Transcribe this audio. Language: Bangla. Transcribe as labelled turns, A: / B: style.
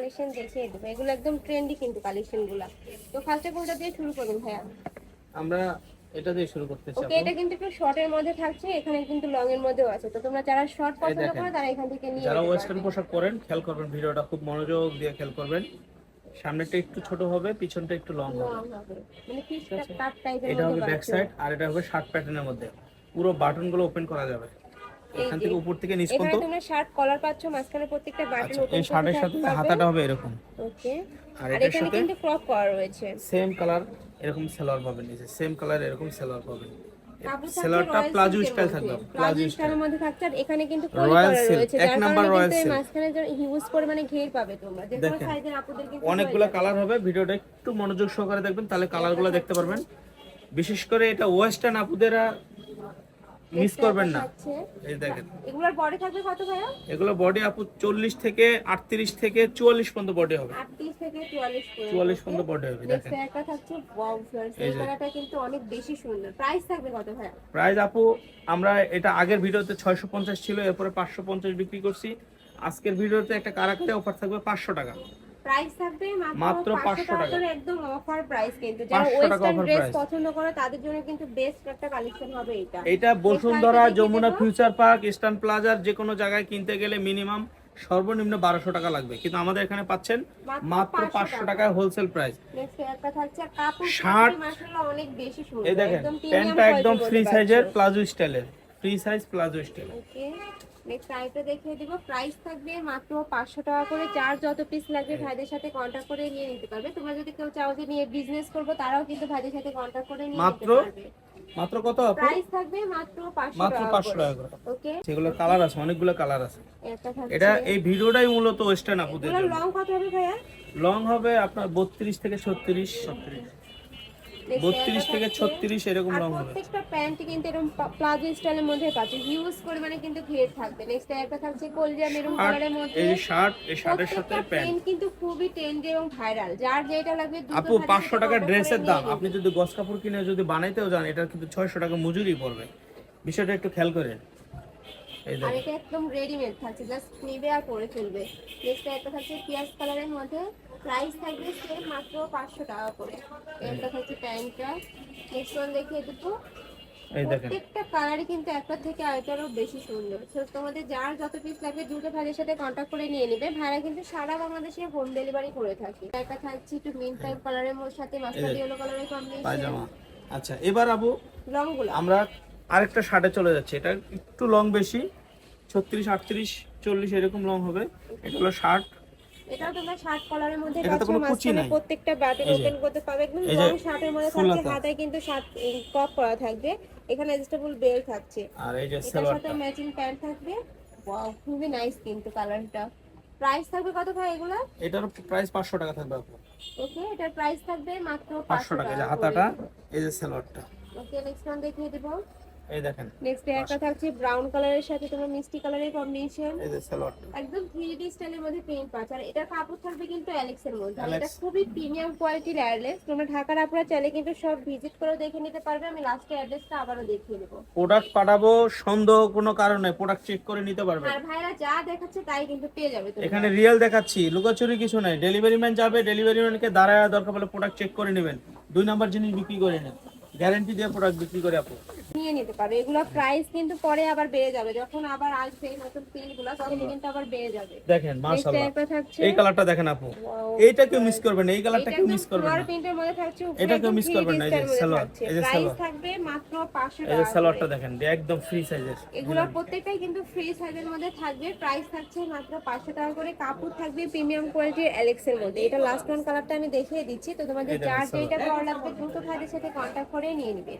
A: কালেকশন দেখিয়ে দেবো। এগুলো একদম ট্রেন্ডি কিন্তু কালেকশনগুলো তো ফার্স্টে কোনটা দিয়ে শুরু করুন ভাইয়া?
B: আমরা এটা দিয়ে শুরু করতেছি
A: ওকে এটা কিন্তু একটু শর্টের মধ্যে থাকছে এখানে কিন্তু লং এর মধ্যেও আছে। তো তোমরা যারা শর্ট পছন্দ করো তারা এখান থেকে নিয়ে
B: যারা ওয়েস্টার্ন পোশাক পরেন খেয়াল করবেন ভিডিওটা খুব মনোযোগ দিয়ে খেয়াল করবেন। সামনেটা একটু ছোট হবে পিছনটা একটু লং হবে।
A: মানে পিসটা কাট টাইপের
B: এটা হবে ব্যাক। সাইড আর এটা হবে শার্ট প্যাটার্নের মধ্যে। পুরো বাটনগুলো ওপেন করা যাবে। এখান থেকে উপর থেকে নিচ পর্যন্ত?
A: তোমরা শার্ট কলার পাচ্ছ মাঝখানে প্রত্যেকটা বাটন
B: আচ্ছা
A: ওপেন
B: এই শার্টের সাথে হাতাটা হবে এরকম।
A: ওকে।
B: আর এটার সাথে
A: কিন্তু ক্রপ করা রয়েছে।
B: সেম কালার এরকম সেলোয়ার পাবেন নিচে। সেম কালার এরকম সেলোয়ার পাবেন।
A: royal
B: প্লাজো স্টাইল থাকবে
A: প্লাজো স্টাইলের মধ্যে থাকছে আর এখানে কিন্তু
B: Royal
A: রয়েছে।
B: এক নাম্বার
A: এই
B: silk।
A: মাঝখানে হিউজ পরিমাণে ঘের পাবে তোমরা। যে কোনো সাইজের আপুদের কিন্তু
B: অনেকগুলো কালার হবে। ভিডিওটা একটু মনোযোগ সহকারে দেখবেন তাহলে কালারগুলো দেখতে পারবেন। বিশেষ করে এটা ওয়েস্টার্ন আপুদেরা মিস করবেন না। এই দেখেন।
A: এগুলোর বডি থাকবে কত ভাইয়া?
B: এগুলো বডি আপু চল্লিশ থেকে আটত্রিশ থেকে চুয়াল্লিশ পর্যন্ত বডি হবে।
A: 38 থেকে 44 পর্যন্ত।
B: চুয়াল্লিশ পর্যন্ত বডি হবে দেখেন।
A: একটা থাকছে ওয়াও ফ্লার্স
B: এই
A: কালারটা কিন্তু অনেক বেশি সুন্দর। প্রাইস থাকবে কত ভাইয়া?
B: প্রাইস আপু আমরা এটা আগের ভিডিওতে ছয়শো পঞ্চাশ ছিল এরপরে পাঁচশো পঞ্চাশ বিক্রি করছি। আজকের ভিডিওতে একটা কারাকতে অফার থাকবে পাঁচশো টাকা।
A: প্রাইস থাকবে
B: মাত্র
A: মাত্র
B: 500
A: 500 টাকা একদম অফার প্রাইস কিন্তু। যারা ওয়েস্টার্ন ড্রেস পছন্দ করে তাদের জন্য কিন্তু বেস্ট একটা কালেকশন হবে এটা।
B: এটা Bashundhara Jamuna future park eastern প্লাজার যে কোনো জায়গায় কিনতে গেলে মিনিমাম সর্বনিম্ন বারোশো টাকা লাগবে। কিন্তু আমাদের এখানে পাচ্ছেন
A: মাত্র
B: মাত্র
A: 500
B: পাঁচশো টাকায় হোলসেল প্রাইস
A: নেক্সট একটা থাকছে কাপড়
B: শার্ট। এই দেখেন প্যান্টটা একদম ফ্রি সাইজের প্লাজো স্টাইলের free size palazzo style
A: okay next দেখিয়ে দিব। প্রাইস থাকবে মাত্র পাঁচশো টাকা করে। যার যত পিস লাগবে ভাইদের সাথে কন্ট্যাক্ট করে নিয়ে নিতে পারবে। তোমরা যদি কেউ চাও যে নিয়ে বিজনেস করব তারাও কিন্তু ভাইদের সাথে কন্ট্যাক্ট করে নিয়ে নিতে
B: মাত্র?
A: পারবে।
B: মাত্র কত
A: প্রাইস থাকবে মাত্র পাঁচশো
B: মাত্র
A: টাকা
B: পাঁচশো
A: করে।
B: টাকা করে।
A: ওকে
B: কালার আছে অনেকগুলো কালার আছে।
A: এটা
B: এই ভিডিওটাই মূলত ওয়েস্টার্ন আপুদের জন্য।
A: লং কত হবে ভাইয়া?
B: লং হবে আপনার বত্রিশ থেকে ছত্রিশ
A: Next
B: বত্রিশ
A: এটা
B: থেকে
A: থাকছে-
B: ছত্রিশ এরকম রং হবে
A: প্রত্যেকটা প্যান্ট কিন্তু এরকম প্লাজো স্টাইলের মধ্যে পাচ্ছে। হিউজ পরিমাণে কিন্তু ঘের থাকবে। নেক্সট একটা থাকছে কলজা মেরুন
B: আর
A: কালারের মধ্যে।
B: এই শার্ট এই শার্টের সাথে প্যান্ট
A: কিন্তু খুবই ট্রেন্ডি এবং ভাইরাল যার যেটা লাগবে
B: আপু
A: ভাইদের
B: পাঁচশো
A: সাথে
B: টাকা ড্রেসের দাম। আপনি যদি গস কাপড় কিনে যদি বানাইতেও যান এটা কিন্তু ছয়শো টাকা মজুরি পড়বে। বিষয়টা একটু খেয়াল করেন।
A: আর এটা একদম রেডিমেড থাকছে জাস্ট নেবে আর পরে ফেলবে নেক্সট একটা থাকছে পিয়াজ কালারের মধ্যে। প্রাইস থাকবে সেম মাত্র পাঁচশো টাকা করে। একটা থাকছে প্যান্টটা। নেক্সট ওয়ান দেখিয়ে দেবো। প্রত্যেকটা কালারই কিন্তু একটা থেকে আরেকটারও বেশি সুন্দর। তো তোমাদের যার যত পিস লাগবে দ্রুত ভাইয়ের সাথে কন্ট্যাক্ট করে নিয়ে নেবে। ভাইরা কিন্তু সারা বাংলাদেশে হোম ডেলিভারি করে থাকে। একটা থাকছে একটু মিন টাইপ কালারের সাথে মাস্টার্ড ইয়েলো কালারের কম্বিনেশন
B: আচ্ছা এবার আবু আমরা আরেকটা শার্টে চলে যাচ্ছে। এটা একটু লং বেশি ছত্রিশ আটত্রিশ চল্লিশ এরকম লং হবে। এটা হলো শার্ট।
A: এটাও তোমরা শার্ট কলারের মধ্যে পাচ্ছ মাঝখানে প্রত্যেকটা বাটন
B: এই
A: ওপেন করতে পারবে একদম লং শার্টের মধ্যে
B: ফুল
A: থাকছে হাতায় কিন্তু শার্ট করা থাকবে। এখানে অ্যাডজাস্টেবল বেল থাকছে।
B: আর এই যে
A: এটার সাথে ম্যাচিং প্যান্ট থাকবে। ওয়াও খুবই নাইস কিন্তু কালারটা প্রাইস থাকবে কত ভাই এগুলা?
B: এটার প্রাইস পাঁচশো টাকা থাকবে
A: ওকে এটার প্রাইস থাকবে মাত্র
B: পাঁচশো টাকা এই হাতাটা এই যে সালোয়ারটা।
A: ওকে নেক্সট ওয়ান দেখিয়ে দেব।
B: এই দেখেন।
A: নেক্সট একটা থাকছে ব্রাউন কালারের সাথে তোমার মিষ্টি কালারের কম্বিনেশন
B: এই যে সালোয়ারটা
A: একদম 3D স্টাইলের মধ্যে পেইন্ট পাচ্ছ। আর এটার কাপড় থাকবে কিন্তু অ্যালেক্স এর মধ্যে। এটা খুবই প্রিমিয়াম কোয়ালিটির অ্যালেক্স তোমরা ঢাকার আপনারা চাইলে কিন্তু সব ভিজিট করে দেখে নিতে পারবে। আমি লাস্টে অ্যাড্রেসটা আবারও দেখিয়ে দেবো।
B: প্রোডাক্ট পাঠাবো সন্দেহ কোনো কারণে প্রোডাক্ট চেক করে নিতে পারবেন
A: আর ভাইরা যা দেখাচ্ছে তাই কিন্তু পেয়ে যাবে তোমরা।
B: এখানে রিয়েল দেখাচ্ছি। লুকাচুরি কিছু নাই। ডেলিভারি ম্যান যাবে ডেলিভারি ম্যানকে দাঁড়ায় দরকার হলে প্রোডাক্ট চেক করে নেবেন। দুই নাম্বার জিনিস বিক্রি করে নেন। গ্যারান্টি দিয়ে প্রোডাক্ট বিক্রি করে আপু।
A: নিয়ে নিতে পারো। এগুলো প্রাইস কিন্তু পরে আবার বেড়ে যাবে। যখন আবার আসবে এই নতুন পিনগুলো তখন কিন্তু আবার বেড়ে যাবে।
B: দেখেন মাশাআল্লাহ। এই কালারটা দেখেন আপু। এইটা কেউ মিস করবেন না এই কালারটা কেউ মিস করবেন না।
A: প্রিন্টের মধ্যে থাকছে
B: এটা কেউ miss করবেন না, এই যে সালোয়ার, এই যে সালোয়ার।
A: থাকবে মাত্র 500 টাকা
B: এই যে সালোয়ারটা। দেখেন একদম ফ্রি সাইজের
A: এগুলোর প্রত্যেকটাই কিন্তু ফ্রি সাইজের মধ্যে থাকবে। প্রাইস থাকছে মাত্র 500 টাকা করে। কাপড় থাকবে প্রিমিয়াম কোয়ালিটির অ্যালেক্স এর মধ্যে। এটা লাস্ট ওয়ান কালারটা আমি দেখিয়ে দিচ্ছি। তো তোমাদের যার যেটা ভালো লাগবে দ্রুত ভাইদের সাথে কন্টাক্ট করে নিয়ে নিবে।